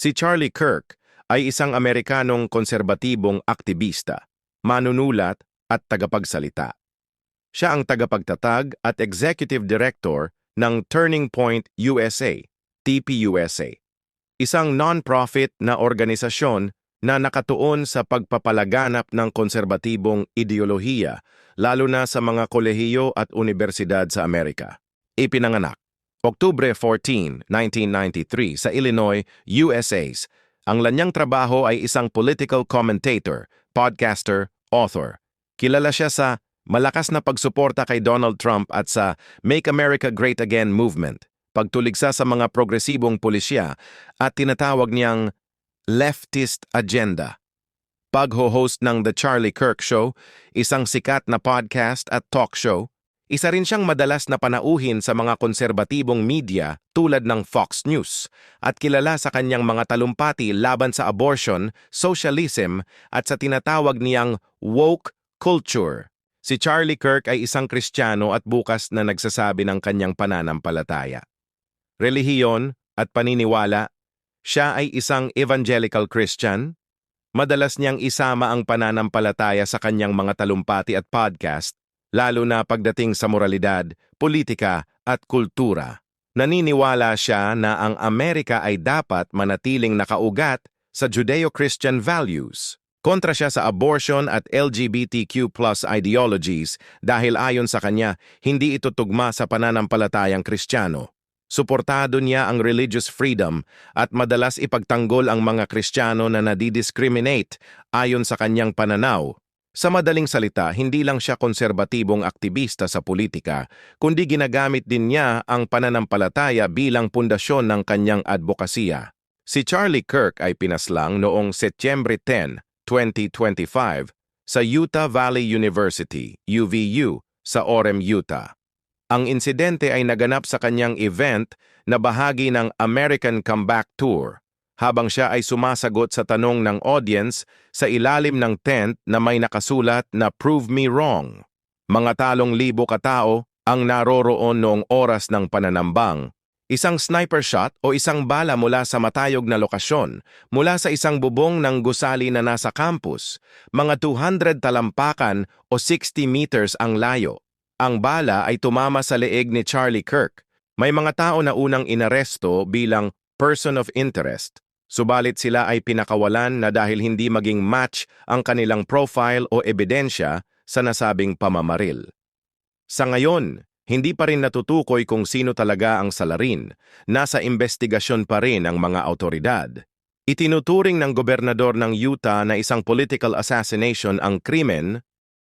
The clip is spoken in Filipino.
Si Charlie Kirk ay isang Amerikanong konserbatibong aktivista, manunulat at tagapagsalita. Siya ang tagapagtatag at executive director ng Turning Point USA, TPUSA, isang non-profit na organisasyon na nakatuon sa pagpapalaganap ng konserbatibong ideolohiya lalo na sa mga kolehiyo at universidad sa Amerika. Ipinanganak Oktubre 14, 1993 sa Illinois, USA's. Ang lanyang trabaho ay isang political commentator, podcaster, author. Kilala siya sa malakas na pagsuporta kay Donald Trump at sa Make America Great Again movement, pagtuligsa sa mga progresibong pulisya at tinatawag niyang leftist agenda. Pagho-host ng The Charlie Kirk Show, isang sikat na podcast at talk show, isa rin siyang madalas na panauhin sa mga konserbatibong media tulad ng Fox News at kilala sa kanyang mga talumpati laban sa abortion, socialism at sa tinatawag niyang woke culture. Si Charlie Kirk ay isang Kristiyano at bukas na nagsasabi ng kanyang pananampalataya. Relihiyon at paniniwala, siya ay isang evangelical Christian. Madalas niyang isama ang pananampalataya sa kanyang mga talumpati at podcast lalo na pagdating sa moralidad, politika at kultura. Naniniwala siya na ang Amerika ay dapat manatiling nakaugat sa Judeo-Christian values. Kontra siya sa abortion at LGBTQ plus ideologies dahil ayon sa kanya, hindi ito tugma sa pananampalatayang kristyano. Suportado niya ang religious freedom at madalas ipagtanggol ang mga kristyano na nadidiscriminate ayon sa kanyang pananaw sa madaling salita, hindi lang siya konserbatibong aktivista sa politika, kundi ginagamit din niya ang pananampalataya bilang pundasyon ng kanyang advokasya. Si Charlie Kirk ay pinaslang noong Setyembre 10, 2025 sa Utah Valley University, UVU, sa Orem, Utah. Ang insidente ay naganap sa kanyang event na bahagi ng American Comeback Tour habang siya ay sumasagot sa tanong ng audience sa ilalim ng tent na may nakasulat na Prove Me Wrong. Mga talong libo katao ang naroroon noong oras ng pananambang. Isang sniper shot o isang bala mula sa matayog na lokasyon, mula sa isang bubong ng gusali na nasa campus, mga 200 talampakan o 60 meters ang layo. Ang bala ay tumama sa leeg ni Charlie Kirk. May mga tao na unang inaresto bilang person of interest Subalit sila ay pinakawalan na dahil hindi maging match ang kanilang profile o ebidensya sa nasabing pamamaril. Sa ngayon, hindi pa rin natutukoy kung sino talaga ang salarin. Nasa investigasyon pa rin ang mga autoridad. Itinuturing ng gobernador ng Utah na isang political assassination ang krimen